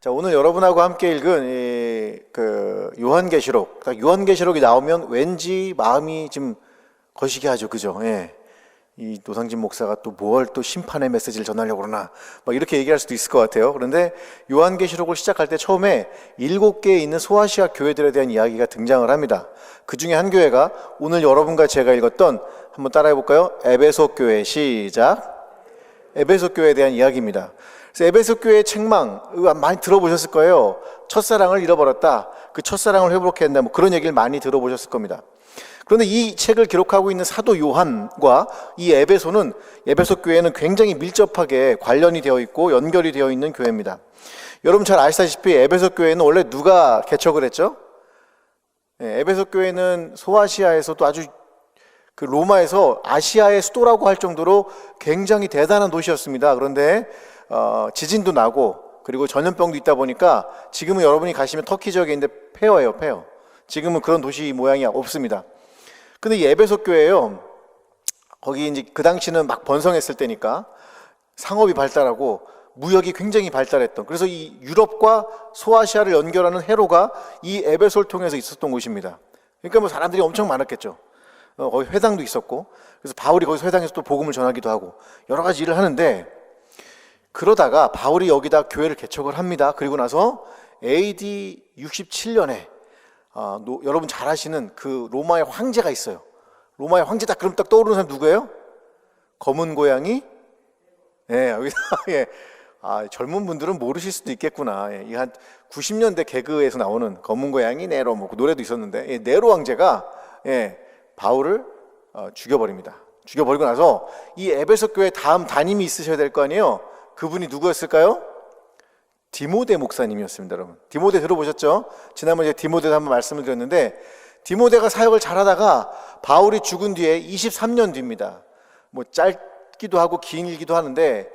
자, 오늘 여러분하고 함께 읽은 이, 그 요한계시록. 그러니까 요한계시록이 나오면 왠지 마음이 좀 거시기 하죠. 그죠? 예. 이 노상진 목사가 또 뭘 또 심판의 메시지를 전하려고 그러나 막 이렇게 얘기할 수도 있을 것 같아요. 그런데 요한계시록을 시작할 때 처음에 일곱 개에 있는 소아시아 교회들에 대한 이야기가 등장을 합니다. 그 중에 한 교회가 오늘 여러분과 제가 읽었던 한번 따라해 볼까요? 에베소 교회 시작. 에베소 교회에 대한 이야기입니다. 에베소 교회의 책망 이거 많이 들어보셨을 거예요. 첫사랑을 잃어버렸다. 그 첫사랑을 회복해야 한다. 뭐 그런 얘기를 많이 들어보셨을 겁니다. 그런데 이 책을 기록하고 있는 사도 요한과 이 에베소는 에베소 교회는 굉장히 밀접하게 관련이 되어 있고 연결이 되어 있는 교회입니다. 여러분 잘 아시다시피 에베소 교회는 원래 누가 개척을 했죠? 네, 에베소 교회는 소아시아에서도 아주 그 로마에서 아시아의 수도라고 할 정도로 굉장히 대단한 도시였습니다. 그런데 어, 지진도 나고 그리고 전염병도 있다 보니까 지금은 여러분이 가시면 터키 지역에 있는데 폐허예요, 폐허. 지금은 그런 도시 모양이 없습니다. 근데 이 에베소 교회요. 거기 이제 그 당시는 막 번성했을 때니까 상업이 발달하고 무역이 굉장히 발달했던 그래서 이 유럽과 소아시아를 연결하는 해로가 이 에베소를 통해서 있었던 곳입니다. 그러니까 뭐 사람들이 엄청 많았겠죠. 어, 거기 회당도 있었고 그래서 바울이 거기서 회당에서 또 복음을 전하기도 하고 여러 가지 일을 하는데 그러다가 바울이 여기다 교회를 개척을 합니다. 그리고 나서 AD 67년에 아, 노, 여러분 잘 아시는 그 로마의 황제가 있어요. 로마의 황제 딱 그럼 딱 떠오르는 사람 누구예요? 검은 고양이? 예, 여기서 예. 아, 젊은 분들은 모르실 수도 있겠구나. 예, 이한 90년대 개그에서 나오는 검은 고양이 네로 뭐 노래도 있었는데 예, 네로 황제가 예, 바울을 어, 죽여버립니다. 죽여버리고 나서 이 에베소 교회 다음 담임이 있으셔야 될 거 아니에요. 그분이 누구였을까요? 디모데 목사님이었습니다, 여러분. 디모데 들어보셨죠? 지난번에 디모데도 한번 말씀을 드렸는데 디모데가 사역을 잘하다가 바울이 죽은 뒤에 23년 뒤입니다. 뭐 짧기도 하고 길기도 하는데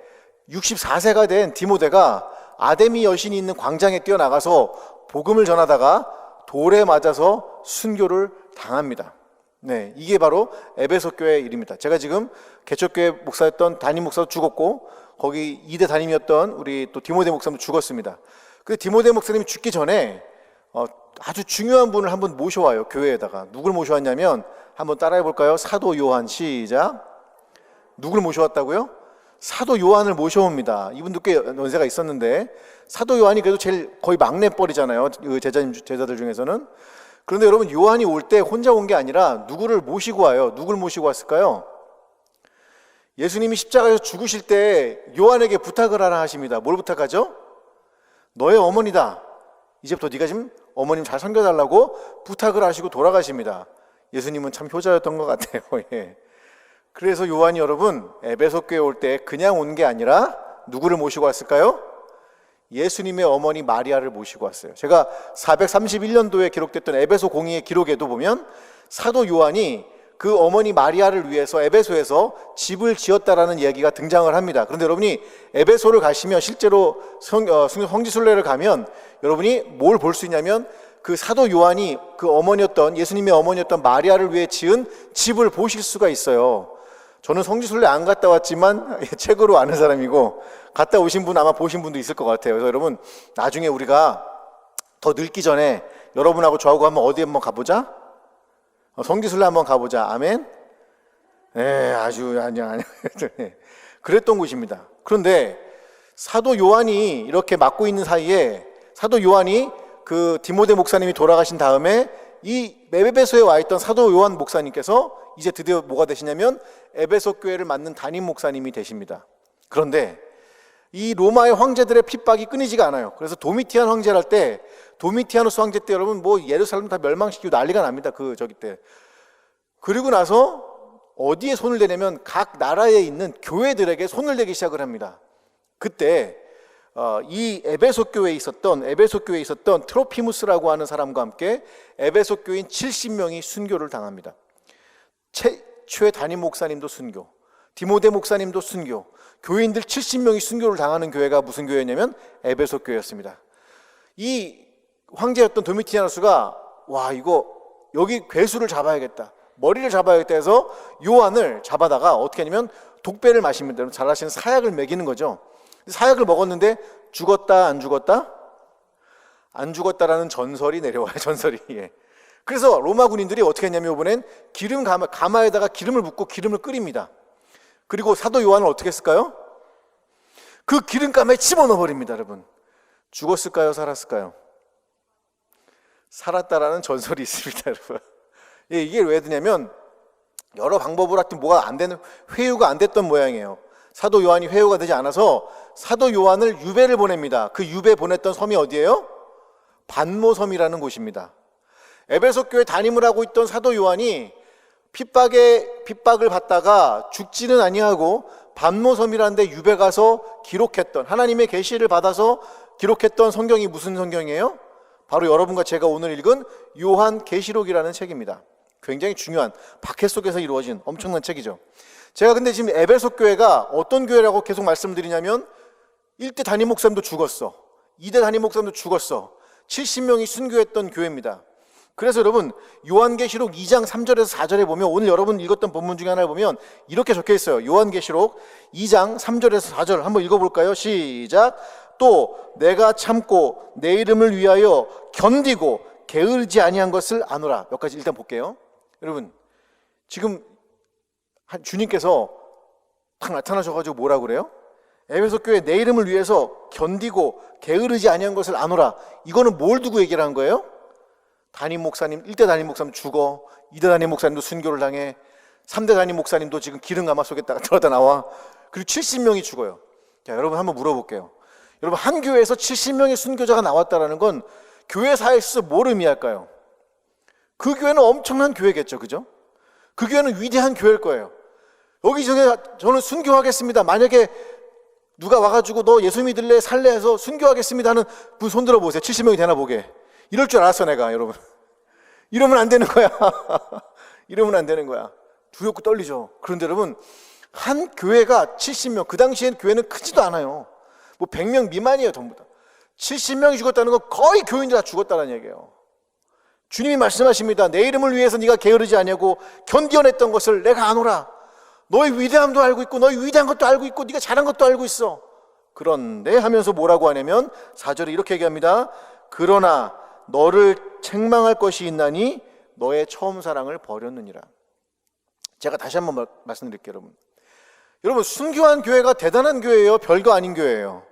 64세가 된 디모데가 아데미 여신이 있는 광장에 뛰어나가서 복음을 전하다가 돌에 맞아서 순교를 당합니다. 네, 이게 바로 에베소 교회 일입니다. 제가 지금 개척교회 목사였던 담임 목사도 죽었고 거기 2대 담임이었던 우리 또 디모데 목사님 죽었습니다. 그 디모데 목사님이 죽기 전에 어, 아주 중요한 분을 한번 모셔와요 교회에다가 누굴 모셔왔냐면 한번 따라해 볼까요? 사도 요한 시작. 누굴 모셔왔다고요? 사도 요한을 모셔옵니다. 이분도 꽤 연세가 있었는데 사도 요한이 그래도 제일 거의 막내뻘이잖아요. 그 제자님 제자들 중에서는 그런데 여러분 요한이 올 때 혼자 온 게 아니라 누구를 모시고 와요? 누굴 모시고 왔을까요? 예수님이 십자가에서 죽으실 때 요한에게 부탁을 하나 하십니다. 뭘 부탁하죠? 너의 어머니다. 이제부터 네가 지금 어머님 잘 섬겨달라고 부탁을 하시고 돌아가십니다. 예수님은 참 효자였던 것 같아요. 예. 그래서 요한이 여러분 에베소 교회 올 때 그냥 온 게 아니라 누구를 모시고 왔을까요? 예수님의 어머니 마리아를 모시고 왔어요. 제가 431년도에 기록됐던 에베소 공의의 기록에도 보면 사도 요한이 그 어머니 마리아를 위해서 에베소에서 집을 지었다라는 이야기가 등장을 합니다. 그런데 여러분이 에베소를 가시면 실제로 성, 어, 성지순례를 가면 여러분이 뭘 볼 수 있냐면 그 사도 요한이 그 어머니였던 예수님의 어머니였던 마리아를 위해 지은 집을 보실 수가 있어요. 저는 성지순례 안 갔다 왔지만 책으로 아는 사람이고 갔다 오신 분 아마 보신 분도 있을 것 같아요. 그래서 여러분 나중에 우리가 더 늙기 전에 여러분하고 저하고 한번 어디 한번 가보자. 어, 성지순례 한번 가보자. 아멘. 네, 아주 아니야 아니야. 그랬던 곳입니다. 그런데 사도 요한이 이렇게 맡고 있는 사이에 사도 요한이 그 디모데 목사님이 돌아가신 다음에 이 에베소에 와 있던 사도 요한 목사님께서 이제 드디어 뭐가 되시냐면 에베소 교회를 맡는 담임 목사님이 되십니다. 그런데 이 로마의 황제들의 핍박이 끊이지가 않아요. 그래서 도미티안 황제를 할때 도미티아누스 황제 때 여러분 뭐 예루살렘 다 멸망시키고 난리가 납니다. 그 저기 때. 그리고 나서 어디에 손을 대냐면 각 나라에 있는 교회들에게 손을 대기 시작을 합니다. 그때 어, 이 에베소 교회에 있었던 에베소 교회에 있었던 트로피무스라고 하는 사람과 함께 에베소 교인 70명이 순교를 당합니다. 최초의 담임 목사님도 순교, 디모데 목사님도 순교, 교인들 70명이 순교를 당하는 교회가 무슨 교회냐면 에베소 교회였습니다. 이 황제였던 도미티아누스가 와 이거 여기 괴수를 잡아야겠다. 머리를 잡아야겠다 해서 요한을 잡아다가 어떻게 하냐면 독배를 마십니다. 잘 아시는 사약을 먹이는 거죠. 사약을 먹었는데 죽었다 안 죽었다? 안 죽었다라는 전설이 내려와요. 전설이. 예. 그래서 로마 군인들이 어떻게 했냐면 이번엔 기름 가마, 가마에다가 기름을 붓고 기름을 끓입니다. 그리고 사도 요한을 어떻게 했을까요? 그 기름감에 집어넣어 버립니다, 여러분. 죽었을까요? 살았을까요? 살았다라는 전설이 있습니다, 여러분. 예, 이게 왜 되냐면 여러 방법으로 하여튼 뭐가 안 되는 회유가 안 됐던 모양이에요. 사도 요한이 회유가 되지 않아서 사도 요한을 유배를 보냅니다. 그 유배 보냈던 섬이 어디예요? 반모섬이라는 곳입니다. 에베소 교회 담임을 하고 있던 사도 요한이 핍박에 핍박을 받다가 죽지는 아니하고 반모섬이라는 데 유배 가서 기록했던 하나님의 계시를 받아서 기록했던 성경이 무슨 성경이에요? 바로 여러분과 제가 오늘 읽은 요한 계시록이라는 책입니다. 굉장히 중요한 박해 속에서 이루어진 엄청난 책이죠. 제가 근데 지금 에베소 교회가 어떤 교회라고 계속 말씀드리냐면 1대 담임 목사님도 죽었어. 2대 담임 목사님도 죽었어. 70명이 순교했던 교회입니다. 그래서 여러분 요한계시록 2장 3절에서 4절에 보면 오늘 여러분 읽었던 본문 중에 하나를 보면 이렇게 적혀 있어요. 요한계시록 2장 3절에서 4절 한번 읽어 볼까요? 시작. 또 내가 참고 내 이름을 위하여 견디고 게으르지 아니한 것을 아노라. 여기까지 일단 볼게요. 여러분 지금 한 주님께서 탁 나타나셔가지고 뭐라 그래요? 에베소 교회 내 이름을 위해서 견디고 게으르지 아니한 것을 아노라. 이거는 뭘 두고 얘기를 한 거예요? 담임 목사님, 1대 담임 목사님 죽어. 2대 담임 목사님도 순교를 당해. 3대 담임 목사님도 지금 기름 가마 속에 들어갔다 나와. 그리고 70명이 죽어요. 자, 여러분 한번 물어볼게요. 여러분 한 교회에서 70명의 순교자가 나왔다라는 건 교회 사회에 있어서 뭘 의미할까요? 그 교회는 엄청난 교회겠죠. 그죠? 그 교회는 위대한 교회일 거예요. 여기 중에 저는 순교하겠습니다. 만약에 누가 와가지고 너 예수 믿을래 살래 해서 순교하겠습니다 하는 분 손들어 보세요. 70명이 되나 보게. 이럴 줄 알았어 내가 여러분. 이러면 안 되는 거야. 이러면 안 되는 거야. 두렵고 떨리죠. 그런데 여러분 한 교회가 70명 그 당시엔 교회는 크지도 않아요. 뭐 100명 미만이에요 전부 다. 70명이 죽었다는 건 거의 교인들 다 죽었다는 얘기예요. 주님이 말씀하십니다. 내 이름을 위해서 네가 게으르지 아니하고 견디어냈던 것을 내가 아노라. 너의 위대함도 알고 있고 너의 위대한 것도 알고 있고 네가 잘한 것도 알고 있어. 그런데 하면서 뭐라고 하냐면 4절에 이렇게 얘기합니다. 그러나 너를 책망할 것이 있나니 너의 처음 사랑을 버렸느니라. 제가 다시 한번 말- 말씀드릴게요, 여러분. 여러분, 순교한 교회가 대단한 교회예요? 별거 아닌 교회예요?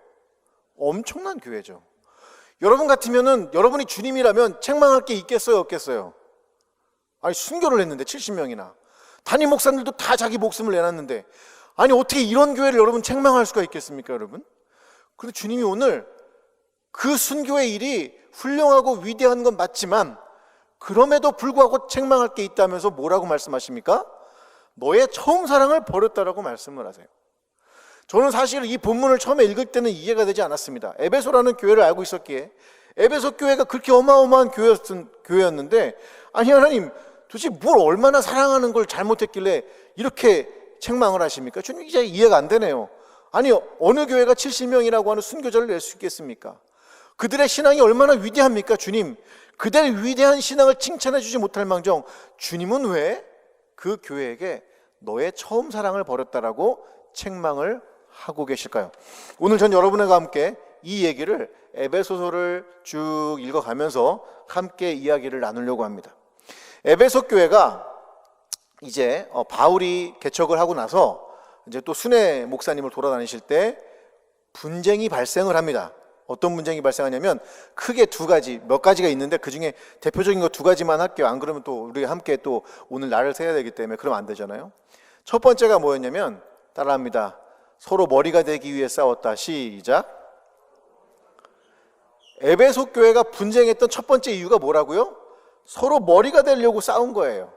엄청난 교회죠. 여러분 같으면은 여러분이 주님이라면 책망할 게 있겠어요, 없겠어요? 아니, 순교를 했는데 70명이나. 담임 목사님들도 다 자기 목숨을 내놨는데 아니 어떻게 이런 교회를 여러분 책망할 수가 있겠습니까, 여러분? 그런데 주님이 오늘 그 순교의 일이 훌륭하고 위대한 건 맞지만 그럼에도 불구하고 책망할 게 있다면서 뭐라고 말씀하십니까? 너의 처음 사랑을 버렸다라고 말씀을 하세요. 저는 사실 이 본문을 처음에 읽을 때는 이해가 되지 않았습니다. 에베소라는 교회를 알고 있었기에 에베소 교회가 그렇게 어마어마한 교회였, 교회였는데 아니 하나님 도대체 뭘 얼마나 사랑하는 걸 잘못했길래 이렇게 책망을 하십니까? 주님 이제 이해가 안 되네요. 아니 어느 교회가 70명이라고 하는 순교자를 낼 수 있겠습니까? 그들의 신앙이 얼마나 위대합니까, 주님? 그들의 위대한 신앙을 칭찬해 주지 못할 망정 주님은 왜 그 교회에게 너의 처음 사랑을 버렸다라고 책망을 하고 계실까요? 오늘 전 여러분과 함께 이 얘기를 에베소서를 쭉 읽어가면서 함께 이야기를 나누려고 합니다. 에베소 교회가 이제 어, 바울이 개척을 하고 나서 이제 또 순회 목사님을 돌아다니실 때 분쟁이 발생을 합니다. 어떤 분쟁이 발생하냐면 크게 두 가지, 몇 가지가 있는데 그 중에 대표적인 거 두 가지만 할게요. 안 그러면 또 우리 함께 또 오늘 날을 새야 되기 때문에 그러면 안 되잖아요. 첫 번째가 뭐였냐면 따라합니다. 서로 머리가 되기 위해 싸웠다. 시작. 에베소 교회가 분쟁했던 첫 번째 이유가 뭐라고요? 서로 머리가 되려고 싸운 거예요.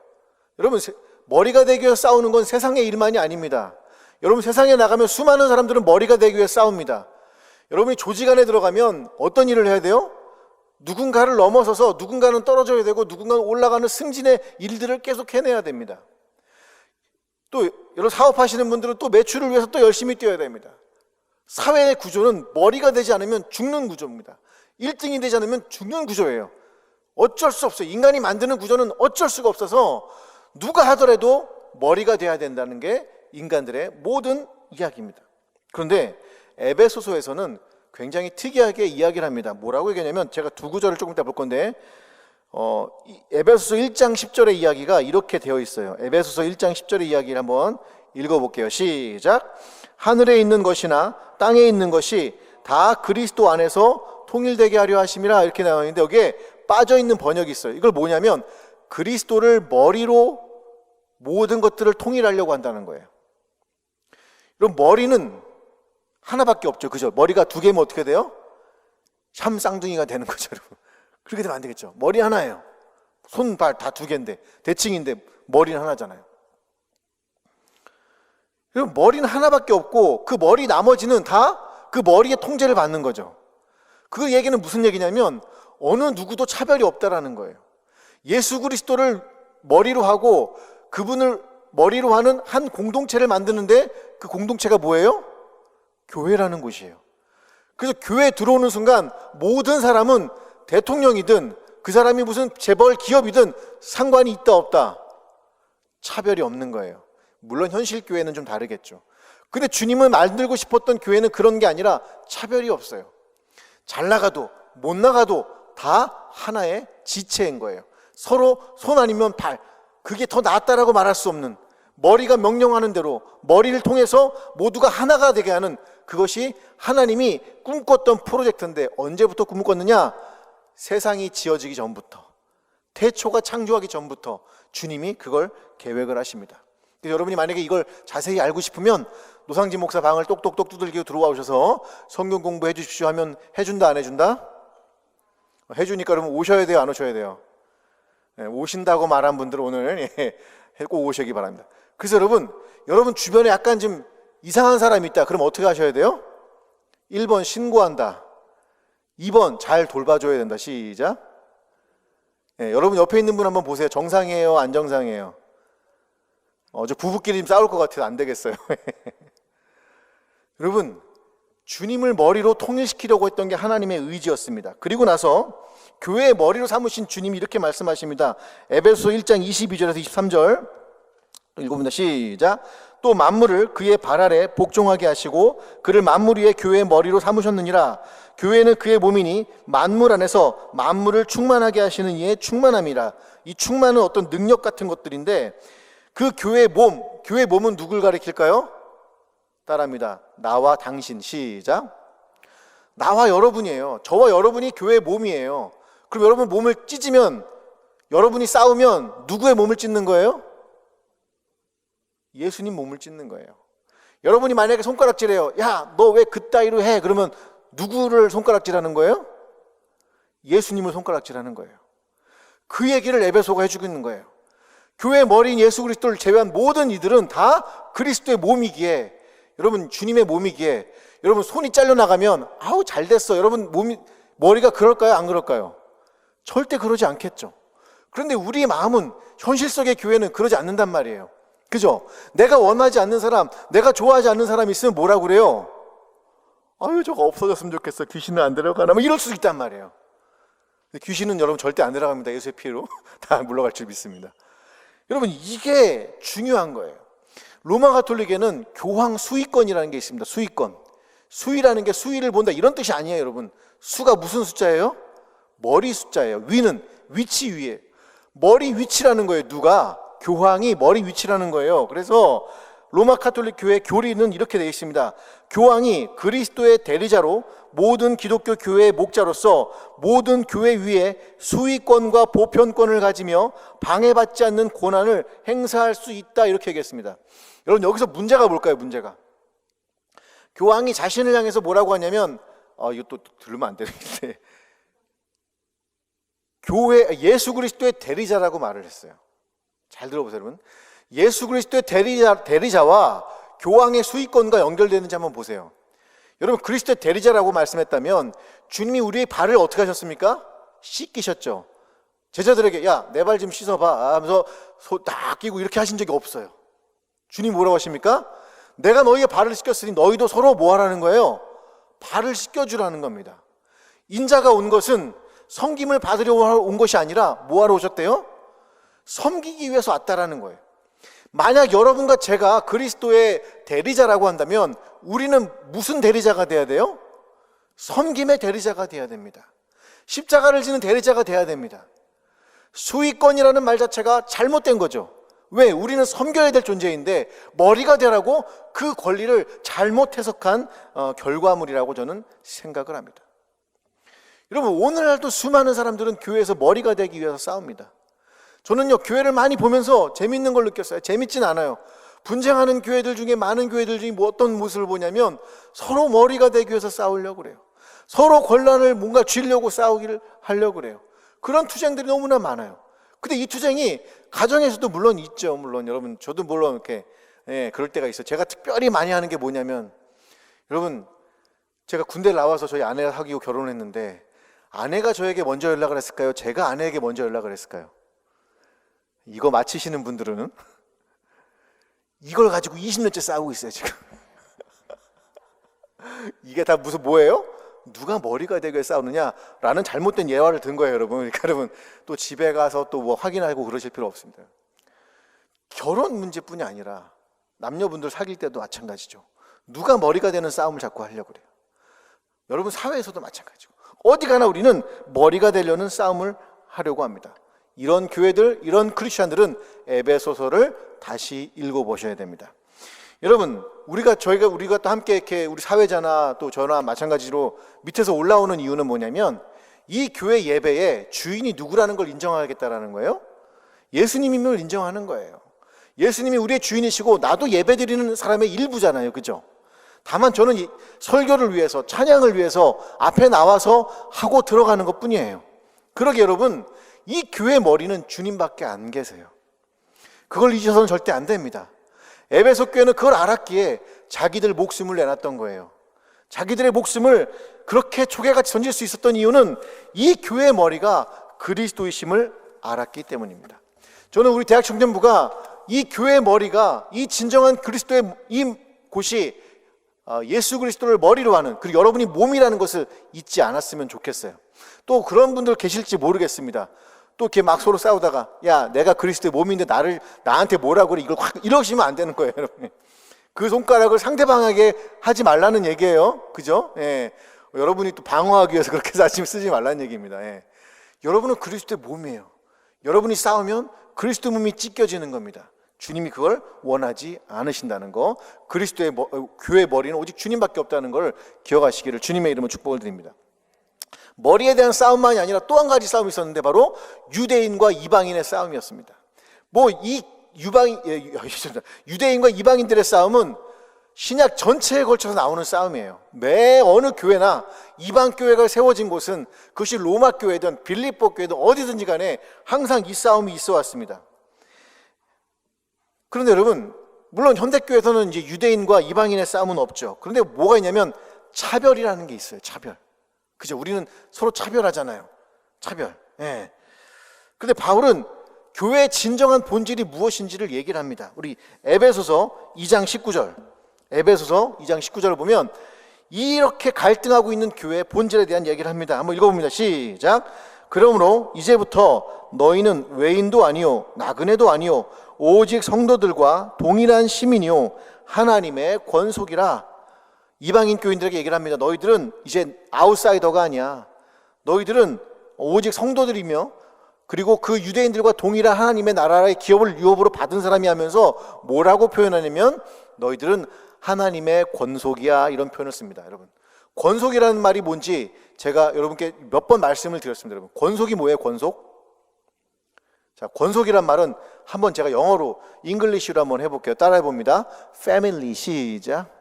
여러분 세- 머리가 되기 위해 싸우는 건 세상의 일만이 아닙니다. 여러분 세상에 나가면 수많은 사람들은 머리가 되기 위해 싸웁니다. 여러분이 조직 안에 들어가면 어떤 일을 해야 돼요? 누군가를 넘어서서 누군가는 떨어져야 되고 누군가는 올라가는 승진의 일들을 계속 해내야 됩니다. 또 여러분 사업하시는 분들은 또 매출을 위해서 또 열심히 뛰어야 됩니다. 사회의 구조는 머리가 되지 않으면 죽는 구조입니다. 1등이 되지 않으면 죽는 구조예요. 어쩔 수 없어요. 인간이 만드는 구조는 어쩔 수가 없어서 누가 하더라도 머리가 돼야 된다는 게 인간들의 모든 이야기입니다. 그런데 에베소서에서는 굉장히 특이하게 이야기를 합니다. 뭐라고 얘기하냐면 제가 두 구절을 조금 이따 볼 건데 어, 이 에베소서 1장 10절의 이야기가 이렇게 되어 있어요. 에베소서 1장 10절의 이야기를 한번 읽어볼게요. 시작. 하늘에 있는 것이나 땅에 있는 것이 다 그리스도 안에서 통일되게 하려 하심이라 이렇게 나와 있는데 여기에 빠져 있는 번역이 있어요. 이걸 뭐냐면 그리스도를 머리로 모든 것들을 통일하려고 한다는 거예요. 그럼 머리는 하나밖에 없죠. 그죠? 머리가 두 개면 어떻게 돼요? 참 쌍둥이가 되는 거죠, 여러분. 그렇게 되면 안 되겠죠. 머리 하나예요. 손, 발 다 두 개인데, 대칭인데 머리는 하나잖아요. 그럼 머리는 하나밖에 없고 그 머리 나머지는 다 그 머리의 통제를 받는 거죠. 그 얘기는 무슨 얘기냐면 어느 누구도 차별이 없다라는 거예요. 예수 그리스도를 머리로 하고 그분을 머리로 하는 한 공동체를 만드는데 그 공동체가 뭐예요? 교회라는 곳이에요. 그래서 교회에 들어오는 순간 모든 사람은 대통령이든 그 사람이 무슨 재벌 기업이든 상관이 있다 없다 차별이 없는 거예요. 물론 현실 교회는 좀 다르겠죠. 근데 주님을 만들고 싶었던 교회는 그런 게 아니라 차별이 없어요. 잘 나가도 못 나가도 다 하나의 지체인 거예요. 서로 손 아니면 발. 그게 더 낫다라고 말할 수 없는 머리가 명령하는 대로 머리를 통해서 모두가 하나가 되게 하는 그것이 하나님이 꿈꿨던 프로젝트인데 언제부터 꿈꿨느냐? 세상이 지어지기 전부터 태초가 창조하기 전부터 주님이 그걸 계획을 하십니다. 여러분이 만약에 이걸 자세히 알고 싶으면 노상진 목사 방을 똑똑똑 두들기고 들어와 오셔서 성경 공부해 주십시오 하면 해준다 안 해준다? 해주니까 그러면 오셔야 돼요 안 오셔야 돼요? 네, 오신다고 말한 분들 오늘 예, 꼭 오시기 바랍니다. 그래서 여러분 여러분 주변에 약간 좀 이상한 사람이 있다. 그럼 어떻게 하셔야 돼요? 1번 신고한다. 2번 잘 돌봐줘야 된다. 시작. 예, 여러분 옆에 있는 분 한번 보세요. 정상이에요? 안 정상이에요? 어, 저 부부끼리 좀 싸울 것 같아요. 안 되겠어요. 여러분, 주님을 머리로 통일시키려고 했던 게 하나님의 의지였습니다. 그리고 나서 교회의 머리로 삼으신 주님이 이렇게 말씀하십니다. 에베소 1장 22절에서 23절 읽어봅니다. 시작. 또 만물을 그의 발 아래 복종하게 하시고 그를 만물 위에 교회의 머리로 삼으셨느니라. 교회는 그의 몸이니 만물 안에서 만물을 충만하게 하시는 이의 충만함이라. 이 충만은 어떤 능력 같은 것들인데 그 교회의 몸, 교회의 몸은 누굴 가리킬까요? 따라합니다. 나와 당신 시작. 나와 여러분이에요. 저와 여러분이 교회의 몸이에요. 그럼 여러분 몸을 찢으면 여러분이 싸우면 누구의 몸을 찢는 거예요? 예수님 몸을 찢는 거예요. 여러분이 만약에 손가락질해요. 야, 너 왜 그따위로 해? 그러면 누구를 손가락질하는 거예요? 예수님을 손가락질하는 거예요. 그 얘기를 에베소가 해주고 있는 거예요. 교회 머리인 예수 그리스도를 제외한 모든 이들은 다 그리스도의 몸이기에 여러분 주님의 몸이기에 여러분 손이 잘려 나가면 아우 잘 됐어. 여러분 몸이 머리가 그럴까요? 안 그럴까요? 절대 그러지 않겠죠. 그런데 우리의 마음은 현실 속의 교회는 그러지 않는단 말이에요. 그죠? 내가 원하지 않는 사람, 내가 좋아하지 않는 사람이 있으면 뭐라 그래요? 아유, 저거 없어졌으면 좋겠어. 귀신은 안 들어가나? 뭐 이럴 수 있단 말이에요. 귀신은 여러분 절대 안 들어갑니다. 예수의 피로. 다 물러갈 줄 믿습니다. 여러분, 이게 중요한 거예요. 로마 가톨릭에는 교황 수위권이라는 게 있습니다. 수위권. 수위라는 게 수위를 본다. 이런 뜻이 아니에요, 여러분. 수가 무슨 숫자예요? 머리 숫자예요. 위는 위치 위에. 머리 위치라는 거예요. 누가? 교황이 머리 위치라는 거예요. 그래서 로마 카톨릭 교회 교리는 이렇게 되어 있습니다. 교황이 그리스도의 대리자로 모든 기독교 교회의 목자로서 모든 교회 위에 수위권과 보편권을 가지며 방해받지 않는 권한을 행사할 수 있다 이렇게 얘기했습니다. 여러분 여기서 문제가 뭘까요? 문제가 교황이 자신을 향해서 뭐라고 하냐면 아 이거 또 들으면 안 되는데 교회 예수 그리스도의 대리자라고 말을 했어요. 잘 들어보세요, 여러분. 예수 그리스도의 대리자, 대리자와 교황의 수익권과 연결되는지 한번 보세요. 여러분, 그리스도의 대리자라고 말씀했다면 주님이 우리의 발을 어떻게 하셨습니까? 씻기셨죠. 제자들에게 야, 내 발 좀 씻어봐 하면서 소딱 끼고 이렇게 하신 적이 없어요. 주님 뭐라고 하십니까? 내가 너희의 발을 씻겼으니 너희도 서로 뭐 하라는 거예요? 발을 씻겨주라는 겁니다. 인자가 온 것은 성김을 받으려 온 것이 아니라 뭐 하러 오셨대요? 섬기기 위해서 왔다라는 거예요. 만약 여러분과 제가 그리스도의 대리자라고 한다면 우리는 무슨 대리자가 돼야 돼요? 섬김의 대리자가 되어야 됩니다. 십자가를 지는 대리자가 되어야 됩니다. 수익권이라는 말 자체가 잘못된 거죠. 왜? 우리는 섬겨야 될 존재인데 머리가 되라고 그 권리를 잘못 해석한 어, 결과물이라고 저는 생각을 합니다. 여러분 오늘날도 수많은 사람들은 교회에서 머리가 되기 위해서 싸웁니다. 저는요 교회를 많이 보면서 재밌는 걸 느꼈어요. 재밌진 않아요. 분쟁하는 교회들 중에 많은 교회들 중에 뭐 어떤 모습을 보냐면 서로 머리가 되기 위해서 싸우려고 그래요. 서로 권란을 뭔가 쥐려고 싸우기를 하려고 그래요. 그런 투쟁들이 너무나 많아요. 근데 이 투쟁이 가정에서도 물론 있죠. 물론 여러분 저도 물론 이렇게 예, 그럴 때가 있어요. 제가 특별히 많이 하는 게 뭐냐면 여러분 제가 군대 나와서 저희 아내가 사귀고 결혼했는데 아내가 저에게 먼저 연락을 했을까요? 제가 아내에게 먼저 연락을 했을까요? 이거 맞히시는 분들은 이걸 가지고 20년째 싸우고 있어요, 지금. 이게 다 무슨 뭐예요? 누가 머리가 되게 싸우느냐라는 잘못된 예화를 든 거예요, 여러분. 그러니까 여러분 또 집에 가서 또 뭐 확인하고 그러실 필요 없습니다. 결혼 문제뿐이 아니라 남녀분들 사귈 때도 마찬가지죠. 누가 머리가 되는 싸움을 자꾸 하려고 그래요. 여러분 사회에서도 마찬가지고 어디 가나 우리는 머리가 되려는 싸움을 하려고 합니다. 이런 교회들, 이런 크리스천들은 에베소서를 다시 읽어보셔야 됩니다. 여러분, 우리가 저희가 우리가 또 함께 이렇게 우리 사회자나 또 저나 마찬가지로 밑에서 올라오는 이유는 뭐냐면 이 교회 예배의 주인이 누구라는 걸 인정하겠다라는 거예요. 예수님임을 인정하는 거예요. 예수님이 우리의 주인이시고 나도 예배 드리는 사람의 일부잖아요. 그죠? 다만 저는 이 설교를 위해서 찬양을 위해서 앞에 나와서 하고 들어가는 것 뿐이에요. 그러게 여러분, 이 교회 머리는 주님밖에 안 계세요. 그걸 잊어서는 절대 안 됩니다. 에베소 교회는 그걸 알았기에 자기들 목숨을 내놨던 거예요. 자기들의 목숨을 그렇게 초계같이 던질 수 있었던 이유는 이 교회의 머리가 그리스도이심을 알았기 때문입니다. 저는 우리 대학 청년부가 이 교회의 머리가 이 진정한 그리스도의 이 곳이 어, 예수 그리스도를 머리로 하는 그리고 여러분이 몸이라는 것을 잊지 않았으면 좋겠어요. 또 그런 분들 계실지 모르겠습니다. 또 이렇게 막 서로 싸우다가 야 내가 그리스도의 몸인데 나를 나한테 뭐라고 그래? 이걸 확 이러시면 안 되는 거예요 여러분 그 손가락을 상대방에게 하지 말라는 얘기예요. 그죠? 예. 여러분이 또 방어하기 위해서 그렇게 사심 쓰지 말라는 얘기입니다. 예. 여러분은 그리스도의 몸이에요. 여러분이 싸우면 그리스도 몸이 찢겨지는 겁니다. 주님이 그걸 원하지 않으신다는 거. 그리스도의 머, 어, 교회 머리는 오직 주님밖에 없다는 걸 기억하시기를 주님의 이름으로 축복을 드립니다 머리에 대한 싸움만이 아니라 또 한 가지 싸움이 있었는데 바로 유대인과 이방인의 싸움이었습니다. 뭐 이 유방인 예, 유대인과 이방인들의 싸움은 신약 전체에 걸쳐서 나오는 싸움이에요. 매 어느 교회나 이방 교회가 세워진 곳은 그것이 로마 교회든 빌립보 교회든 어디든지 간에 항상 이 싸움이 있어 왔습니다. 그런데 여러분, 물론 현대 교회에서는 이제 유대인과 이방인의 싸움은 없죠. 그런데 뭐가 있냐면 차별이라는 게 있어요. 차별. 그죠? 우리는 서로 차별하잖아요. 차별. 예. 근데 바울은 교회의 진정한 본질이 무엇인지를 얘기를 합니다. 우리 에베소서 2장 19절. 에베소서 2장 19절을 보면 이렇게 갈등하고 있는 교회의 본질에 대한 얘기를 합니다. 한번 읽어봅니다. 시작. 그러므로 이제부터 너희는 외인도 아니요 나그네도 아니요 오직 성도들과 동일한 시민이요 하나님의 권속이라 이방인 교인들에게 얘기를 합니다. 너희들은 이제 아웃사이더가 아니야. 너희들은 오직 성도들이며 그리고 그 유대인들과 동일한 하나님의 나라의 기업을 유업으로 받은 사람이 하면서 뭐라고 표현하냐면 너희들은 하나님의 권속이야 이런 표현을 씁니다. 여러분. 권속이라는 말이 뭔지 제가 여러분께 몇 번 말씀을 드렸습니다. 여러분. 권속이 뭐예요? 권속? 자, 권속이란 말은 한번 제가 영어로 잉글리시로 한번 해 볼게요. 따라해 봅니다. 패밀리 시작.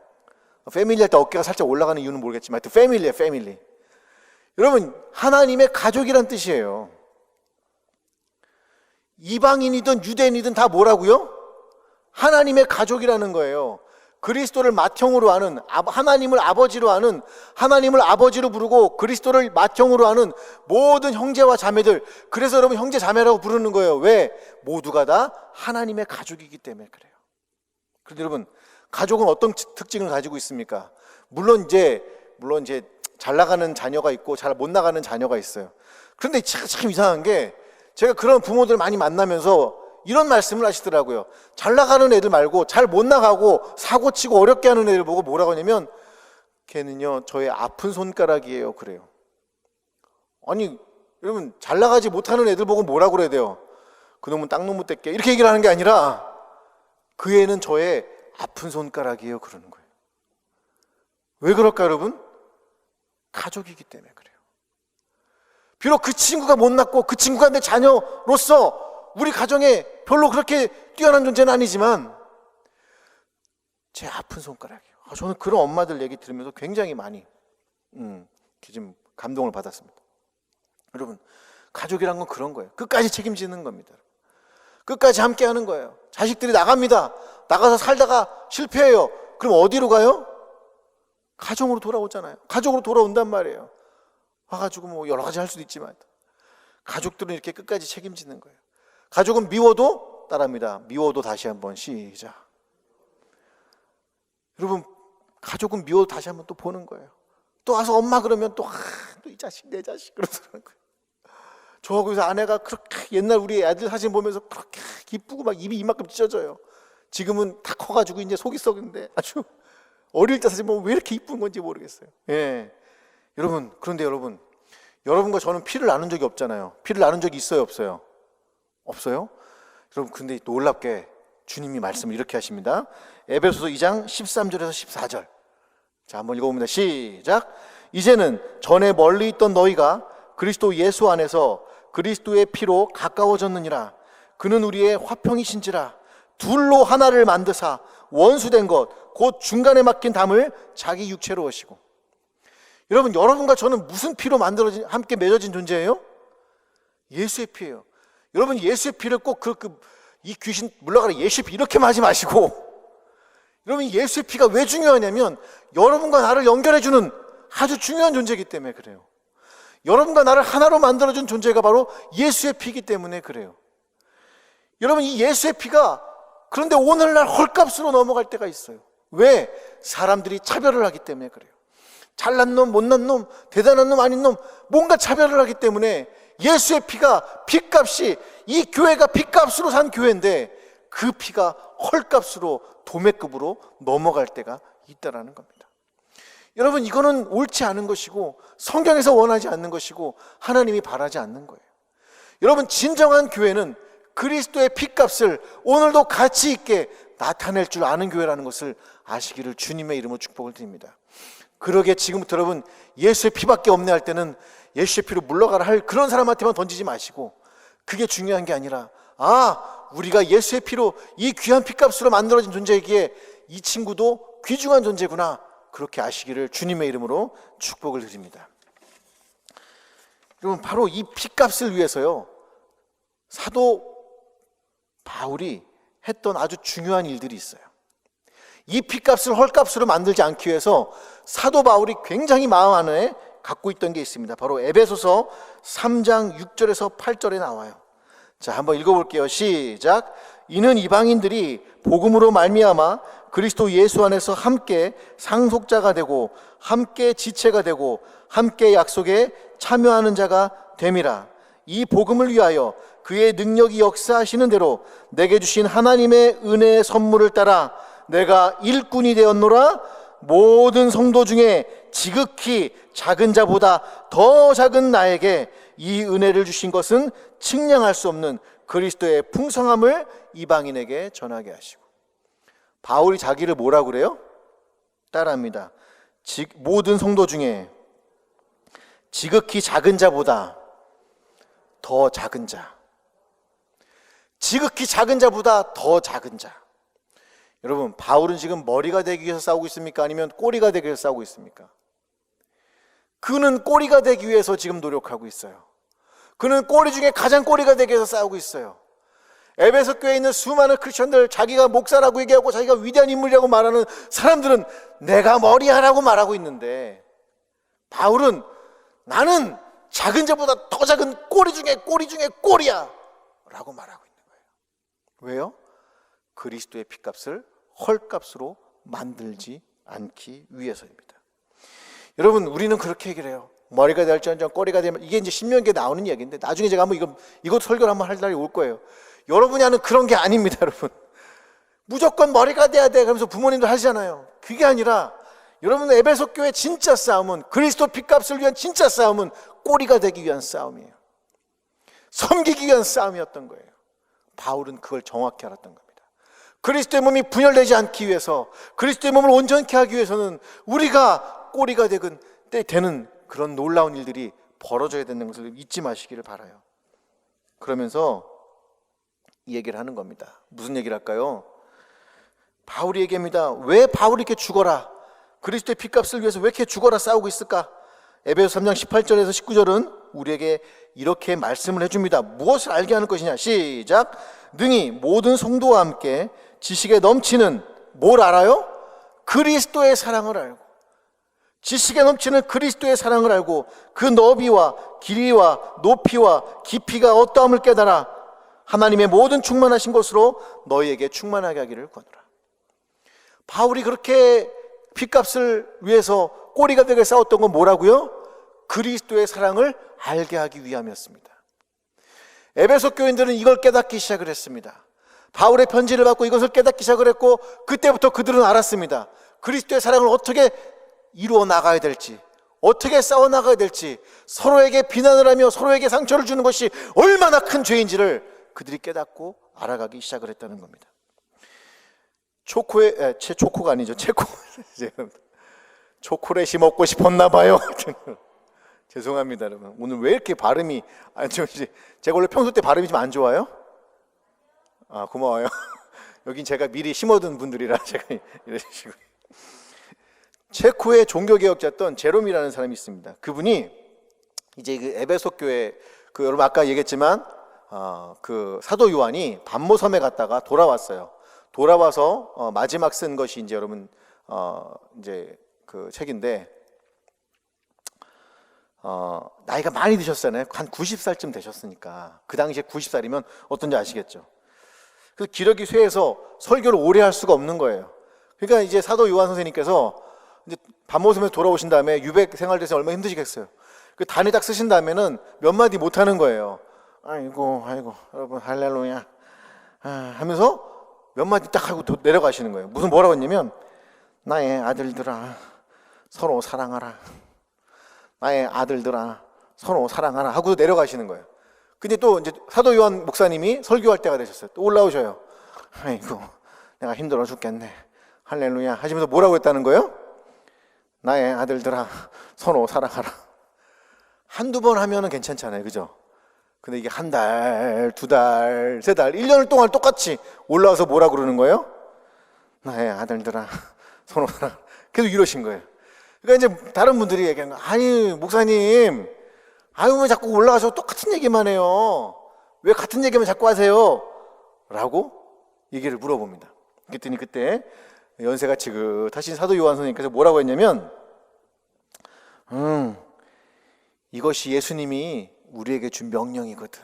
패밀리 할 때 어깨가 살짝 올라가는 이유는 모르겠지만 하여튼 패밀리에 패밀리. 여러분 하나님의 가족이란 뜻이에요. 이방인이든 유대인이든 다 뭐라고요? 하나님의 가족이라는 거예요. 그리스도를 맏형으로 하는 하나님을 아버지로 하는 하나님을 아버지로 부르고 그리스도를 맏형으로 하는 모든 형제와 자매들 그래서 여러분 형제 자매라고 부르는 거예요. 왜? 모두가 다 하나님의 가족이기 때문에 그래요. 그런데 여러분 가족은 어떤 특징을 가지고 있습니까? 물론 이제 물론 이제 잘 나가는 자녀가 있고 잘 못 나가는 자녀가 있어요. 그런데 참, 참 이상한 게 제가 그런 부모들 많이 만나면서 이런 말씀을 하시더라고요. 잘 나가는 애들 말고 잘 못 나가고 사고 치고 어렵게 하는 애들 보고 뭐라고 하냐면 걔는요 저의 아픈 손가락이에요 그래요. 아니 여러분 잘 나가지 못하는 애들 보고 뭐라 그래야 돼요? 그놈은 땅놈 못 댈게 이렇게 얘기를 하는 게 아니라 그 애는 저의 아픈 손가락이에요 그러는 거예요. 왜 그럴까 여러분? 가족이기 때문에 그래요. 비록 그 친구가 못났고 그 친구가 내 자녀로서 우리 가정에 별로 그렇게 뛰어난 존재는 아니지만 제 아픈 손가락이에요. 아, 저는 그런 엄마들 얘기 들으면서 굉장히 많이 음, 좀 감동을 받았습니다. 여러분 가족이란 건 그런 거예요. 끝까지 책임지는 겁니다. 끝까지 함께 하는 거예요. 자식들이 나갑니다. 나가서 살다가 실패해요. 그럼 어디로 가요? 가정으로 돌아오잖아요. 가족으로 돌아온단 말이에요. 와가지고 뭐 여러 가지 할 수도 있지만 가족들은 이렇게 끝까지 책임지는 거예요. 가족은 미워도 따라합니다. 미워도 다시 한번 시작. 여러분 가족은 미워도 다시 한번 또 보는 거예요. 또 와서 엄마 그러면 또또이 자식 내 자식 그러더라는 거예요. 저하고 그래서 아내가 그렇게 옛날 우리 애들 사진 보면서 그렇게 기쁘고 막 입이 이만큼 찢어져요. 지금은 다 커가지고 이제 속이 썩는데 아주 어릴 때 사진 보면 왜 이렇게 이쁜 건지 모르겠어요. 예. 여러분, 그런데 여러분, 여러분과 저는 피를 나눈 적이 없잖아요. 피를 나눈 적이 있어요, 없어요? 없어요? 여러분, 근데 놀랍게 주님이 말씀을 이렇게 하십니다. 에베소서 2장 13절에서 14절. 자, 한번 읽어봅니다. 시작. 이제는 전에 멀리 있던 너희가 그리스도 예수 안에서 그리스도의 피로 가까워졌느니라. 그는 우리의 화평이신지라. 둘로 하나를 만드사 원수된 것, 곧 중간에 막힌 담을 자기 육체로 오시고. 여러분, 여러분과 저는 무슨 피로 만들어진, 함께 맺어진 존재예요? 예수의 피예요. 여러분, 예수의 피를 꼭 그, 그, 이 귀신 물러가라 예수의 피 이렇게만 하지 마시고. 여러분, 예수의 피가 왜 중요하냐면, 여러분과 나를 연결해주는 아주 중요한 존재이기 때문에 그래요. 여러분과 나를 하나로 만들어준 존재가 바로 예수의 피이기 때문에 그래요. 여러분, 이 예수의 피가 그런데 오늘날 헐값으로 넘어갈 때가 있어요. 왜? 사람들이 차별을 하기 때문에 그래요. 잘난 놈, 못난 놈, 대단한 놈, 아닌 놈, 뭔가 차별을 하기 때문에 예수의 피가 피값이 이 교회가 피값으로 산 교회인데 그 피가 헐값으로 도매급으로 넘어갈 때가 있다라는 겁니다. 여러분 이거는 옳지 않은 것이고 성경에서 원하지 않는 것이고 하나님이 바라지 않는 거예요. 여러분 진정한 교회는 그리스도의 피값을 오늘도 가치 있게 나타낼 줄 아는 교회라는 것을 아시기를 주님의 이름으로 축복을 드립니다. 그러게 지금부터 여러분 예수의 피밖에 없네 할 때는 예수의 피로 물러가라 할 그런 사람한테만 던지지 마시고 그게 중요한 게 아니라 아 우리가 예수의 피로 이 귀한 피값으로 만들어진 존재이기에 이 친구도 귀중한 존재구나 그렇게 아시기를 주님의 이름으로 축복을 드립니다. 여러분 바로 이 피값을 위해서요 사도 바울이 했던 아주 중요한 일들이 있어요. 이 피값을 헐값으로 만들지 않기 위해서 사도 바울이 굉장히 마음 안에 갖고 있던 게 있습니다. 바로 에베소서 3장 6절에서 8절에 나와요. 자, 한번 읽어 볼게요. 시작. 이는 이방인들이 복음으로 말미암아 그리스도 예수 안에서 함께 상속자가 되고 함께 지체가 되고 함께 약속에 참여하는 자가 됨이라. 이 복음을 위하여 그의 능력이 역사하시는 대로 내게 주신 하나님의 은혜의 선물을 따라 내가 일꾼이 되었노라 모든 성도 중에 지극히 작은 자보다 더 작은 나에게 이 은혜를 주신 것은 측량할 수 없는 그리스도의 풍성함을 이방인에게 전하게 하시고 바울이 자기를 뭐라 그래요? 따라합니다. 모든 성도 중에 지극히 작은 자보다 더 작은 자. 지극히 작은 자보다 더 작은 자. 여러분, 바울은 지금 머리가 되기 위해서 싸우고 있습니까? 아니면 꼬리가 되기 위해서 싸우고 있습니까? 그는 꼬리가 되기 위해서 지금 노력하고 있어요. 그는 꼬리 중에 가장 꼬리가 되기 위해서 싸우고 있어요. 에베소 교회에 있는 수많은 크리스천들 자기가 목사라고 얘기하고 자기가 위대한 인물이라고 말하는 사람들은 내가 머리하라고 말하고 있는데 바울은 나는 작은 자보다 더 작은 꼬리 중에 꼬리 중에 꼬리야 라고 말하고 왜요? 그리스도의 피값을 헐값으로 만들지 않기 위해서입니다. 여러분, 우리는 그렇게 얘기를 해요. 머리가 될지언정 꼬리가 되면 이게 이제 신명기에 나오는 이야기인데 나중에 제가 한번 이거 이것 설교를 한번 할 날이 올 거예요. 여러분이 하는 그런 게 아닙니다, 여러분. 무조건 머리가 돼야 돼. 그러면서 부모님도 하시잖아요. 그게 아니라 여러분 에베소 교회 진짜 싸움은 그리스도 핏값을 위한 진짜 싸움은 꼬리가 되기 위한 싸움이에요. 섬기기 위한 싸움이었던 거예요. 바울은 그걸 정확히 알았던 겁니다. 그리스도의 몸이 분열되지 않기 위해서 그리스도의 몸을 온전케 하기 위해서는 우리가 꼬리가 되건 때 되는 그런 놀라운 일들이 벌어져야 되는 것을 잊지 마시기를 바라요. 그러면서 이 얘기를 하는 겁니다. 무슨 얘기를 할까요? 바울이 얘기합니다. 왜 바울이 이렇게 죽어라? 그리스도의 피값을 위해서 왜 이렇게 죽어라 싸우고 있을까? 에베소 3장 18절에서 19절은 우리에게 이렇게 말씀을 해줍니다. 무엇을 알게 하는 것이냐? 시작. 능히 모든 성도와 함께 지식에 넘치는 뭘 알아요? 그리스도의 사랑을 알고 지식에 넘치는 그리스도의 사랑을 알고 그 너비와 길이와 높이와 깊이가 어떠함을 깨달아 하나님의 모든 충만하신 것으로 너희에게 충만하게 하기를 권하라. 바울이 그렇게 핏값을 위해서 꼬리가 되게 싸웠던 건 뭐라고요? 그리스도의 사랑을 알게 하기 위함이었습니다. 에베소 교인들은 이걸 깨닫기 시작을 했습니다. 바울의 편지를 받고 이것을 깨닫기 시작을 했고 그때부터 그들은 알았습니다. 그리스도의 사랑을 어떻게 이루어 나가야 될지, 어떻게 싸워 나가야 될지, 서로에게 비난을 하며 서로에게 상처를 주는 것이 얼마나 큰 죄인지를 그들이 깨닫고 알아가기 시작을 했다는 겁니다. 초코에 에, 체 초코가 아니죠. 체코 초콜릿이 먹고 싶었나 봐요. 죄송합니다, 여러분. 오늘 왜 이렇게 발음이 안 좋은지 제가 원래 평소 때 발음이 좀 안 좋아요? 아 고마워요. 여긴 제가 미리 심어둔 분들이라 제가 이러시고 체코의 종교 개혁자였던 제롬이라는 사람이 있습니다. 그분이 이제 그 에베소 교회 그 여러분 아까 얘기했지만 어, 그 사도 요한이 반모섬에 갔다가 돌아왔어요. 돌아와서 어, 마지막 쓴 것이 이제 여러분 어, 이제 그 책인데 어, 나이가 많이 드셨잖아요. 한 90살쯤 되셨으니까 그 당시에 90살이면 어떤지 아시겠죠. 그 기력이 쇠해서 설교를 오래 할 수가 없는 거예요. 그러니까 이제 사도 요한 선생님께서 이제 밤모섬에서 돌아오신 다음에 유백 생활돼서 얼마나 힘드시겠어요. 그 단에 딱 쓰신 다음에는 몇 마디 못 하는 거예요. 아이고, 아이고, 여러분, 할렐루야. 아, 하면서 몇 마디 딱 하고 도- 내려가시는 거예요. 무슨 뭐라고 했냐면, 나의 아들들아, 서로 사랑하라. 나의 아들들아, 서로 사랑하라. 하고 내려가시는 거예요. 근데 또 이제 사도 요한 목사님이 설교할 때가 되셨어요. 또 올라오셔요. 아이고, 내가 힘들어 죽겠네. 할렐루야. 하시면서 뭐라고 했다는 거예요? 나의 아들들아, 서로 사랑하라. 한두 번 하면은 괜찮잖아요. 그죠? 근데 이게 한 달, 두 달, 세 달, 1년을 동안 똑같이 올라와서 뭐라 그러는 거예요? 나의 아들들아, 서로 사랑. 계속 이러신 거예요. 그러니까 이제 다른 분들이 얘기하는 거, 아니, 목사님, 아유, 왜 자꾸 올라가서 똑같은 얘기만 해요? 왜 같은 얘기만 자꾸 하세요? 라고 얘기를 물어봅니다. 그랬더니 그때 연세가 지긋하신 사도 요한 선생님께서 뭐라고 했냐면, 음, 이것이 예수님이 우리에게 준 명령이거든.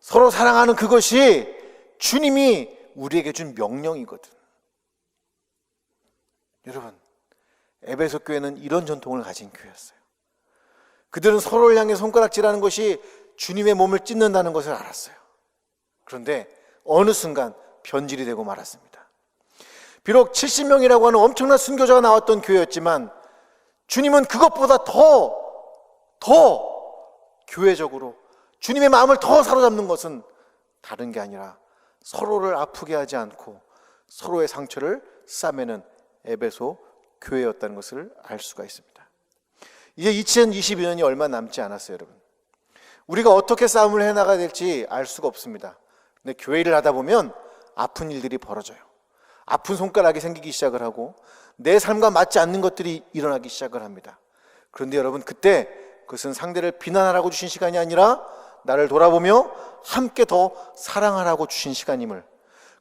서로 사랑하는 그것이 주님이 우리에게 준 명령이거든. 여러분, 에베소 교회는 이런 전통을 가진 교회였어요. 그들은 서로를 향해 손가락질하는 것이 주님의 몸을 찢는다는 것을 알았어요. 그런데 어느 순간 변질이 되고 말았습니다. 비록 70명이라고 하는 엄청난 순교자가 나왔던 교회였지만 주님은 그것보다 더, 더 교회적으로 주님의 마음을 더 사로잡는 것은 다른 게 아니라 서로를 아프게 하지 않고 서로의 상처를 싸매는 에베소 교회였다는 것을 알 수가 있습니다. 이제 2022년이 얼마 남지 않았어요, 여러분. 우리가 어떻게 싸움을 해나가야 될지 알 수가 없습니다. 근데 교회를 하다 보면 아픈 일들이 벌어져요. 아픈 손가락이 생기기 시작을 하고 내 삶과 맞지 않는 것들이 일어나기 시작을 합니다. 그런데 여러분 그때 그것은 상대를 비난하라고 주신 시간이 아니라 나를 돌아보며 함께 더 사랑하라고 주신 시간임을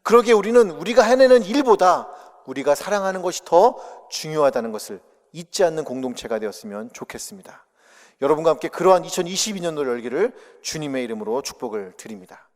그러기에 우리는 우리가 해내는 일보다 우리가 사랑하는 것이 더 중요하다는 것을 잊지 않는 공동체가 되었으면 좋겠습니다. 여러분과 함께 그러한 2022년도 열기를 주님의 이름으로 축복을 드립니다.